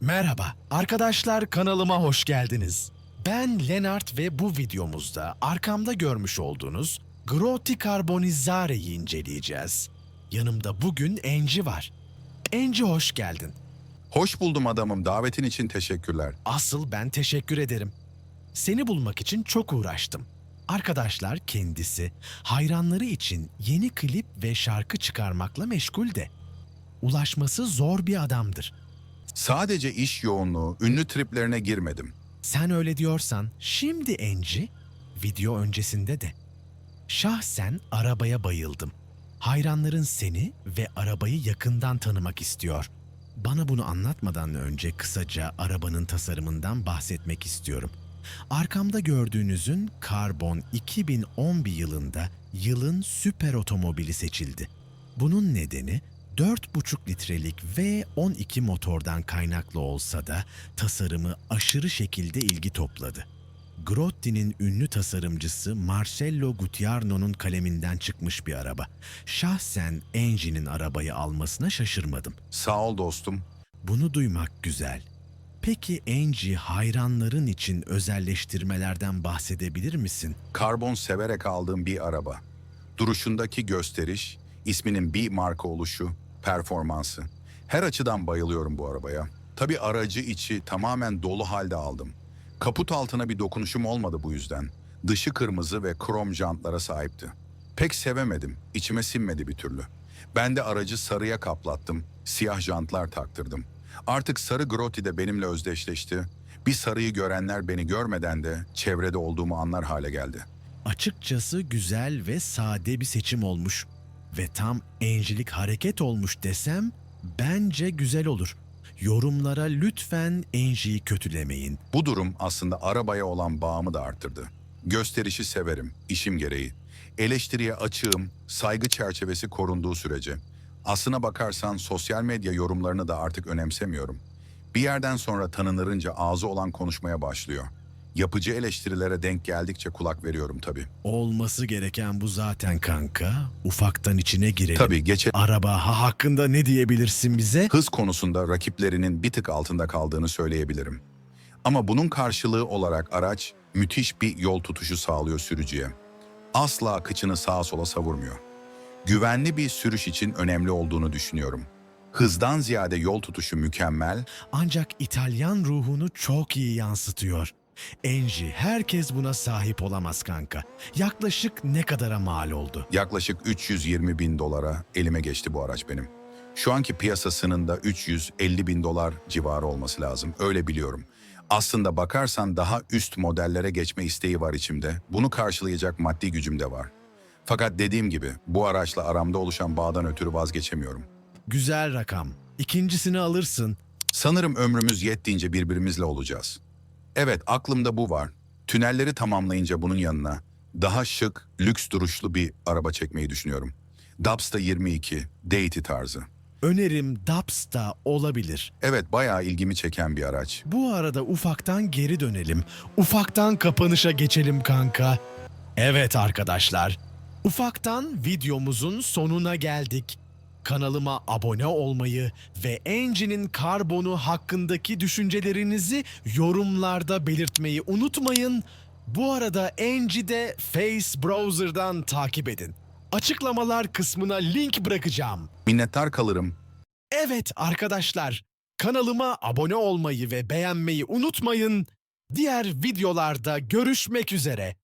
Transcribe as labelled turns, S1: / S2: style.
S1: Merhaba, arkadaşlar kanalıma hoş geldiniz. Ben Lenart ve bu videomuzda arkamda görmüş olduğunuz Grotti Carbonizare'yi inceleyeceğiz. Yanımda bugün Enci var. Enci hoş geldin.
S2: Hoş buldum adamım. Davetin için teşekkürler.
S1: Asıl ben teşekkür ederim. Seni bulmak için çok uğraştım. Arkadaşlar kendisi hayranları için yeni klip ve şarkı çıkarmakla meşgul de. Ulaşması zor bir adamdır.
S2: Sadece iş yoğunluğu, ünlü triplerine girmedim.
S1: Sen öyle diyorsan şimdi Enci, video öncesinde de. Şahsen arabaya bayıldım. Hayranların seni ve arabayı yakından tanımak istiyor. Bana bunu anlatmadan önce kısaca arabanın tasarımından bahsetmek istiyorum. Arkamda gördüğünüzün Karbon 2011 yılında yılın süper otomobili seçildi. Bunun nedeni 4,5 litrelik V12 motordan kaynaklı olsa da tasarımı aşırı şekilde ilgi topladı. Grotti'nin ünlü tasarımcısı Marcello Gutierno'nun kaleminden çıkmış bir araba. Şahsen Engie'nin arabayı almasına şaşırmadım.
S2: Sağ ol dostum.
S1: Bunu duymak güzel. Peki Angie hayranların için özelleştirmelerden bahsedebilir misin?
S2: Karbon severek aldığım bir araba. Duruşundaki gösteriş, isminin bir marka oluşu, performansı. Her açıdan bayılıyorum bu arabaya. Tabii aracı içi tamamen dolu halde aldım. Kaput altına bir dokunuşum olmadı bu yüzden. Dışı kırmızı ve krom jantlara sahipti. Pek sevemedim, içime sinmedi bir türlü. Ben de aracı sarıya kaplattım, siyah jantlar taktırdım. Artık sarı Grotti de benimle özdeşleşti. Bir sarıyı görenler beni görmeden de çevrede olduğumu anlar hale geldi.
S1: Açıkçası güzel ve sade bir seçim olmuş. Ve tam Angie'lik hareket olmuş desem bence güzel olur. Yorumlara lütfen Angie'yi kötülemeyin.
S2: Bu durum aslında arabaya olan bağımı da arttırdı. Gösterişi severim, işim gereği. Eleştiriye açığım, saygı çerçevesi korunduğu sürece. Aslına bakarsan sosyal medya yorumlarını da artık önemsemiyorum. Bir yerden sonra tanınırınca ağzı olan konuşmaya başlıyor. Yapıcı eleştirilere denk geldikçe kulak veriyorum tabii.
S1: Olması gereken bu zaten kanka. Ufaktan içine girelim.
S2: Tabii geçe
S1: Araba ha hakkında ne diyebilirsin bize?
S2: hız konusunda rakiplerinin bir tık altında kaldığını söyleyebilirim. Ama bunun karşılığı olarak araç müthiş bir yol tutuşu sağlıyor sürücüye. Asla kıçını sağa sola savurmuyor. Güvenli bir sürüş için önemli olduğunu düşünüyorum. Hızdan ziyade yol tutuşu mükemmel,
S1: Ancak İtalyan ruhunu çok iyi yansıtıyor. Enji herkes buna sahip olamaz kanka. Yaklaşık ne kadara mal oldu?
S2: yaklaşık 320 bin dolara elime geçti bu araç benim. Şu anki piyasasının da 350 bin dolar civarı olması lazım, öyle biliyorum. Aslında bakarsan daha üst modellere geçme isteği var içimde. Bunu karşılayacak maddi gücüm de var. Fakat dediğim gibi bu araçla aramda oluşan bağdan ötürü vazgeçemiyorum.
S1: Güzel rakam. İkincisini alırsın.
S2: Sanırım ömrümüz yettiğince birbirimizle olacağız. Evet aklımda bu var. Tünelleri tamamlayınca bunun yanına daha şık, lüks duruşlu bir araba çekmeyi düşünüyorum. Dabsta 22, Deity tarzı.
S1: Önerim Dubs'ta olabilir.
S2: Evet bayağı ilgimi çeken bir araç.
S1: Bu arada ufaktan geri dönelim. Ufaktan kapanışa geçelim kanka. Evet arkadaşlar. Ufaktan videomuzun sonuna geldik. Kanalıma abone olmayı ve Engie'nin karbonu hakkındaki düşüncelerinizi yorumlarda belirtmeyi unutmayın. Bu arada Engie'de Face Browser'dan takip edin. Açıklamalar kısmına link bırakacağım.
S2: Minnettar kalırım.
S1: Evet arkadaşlar, kanalıma abone olmayı ve beğenmeyi unutmayın. Diğer videolarda görüşmek üzere.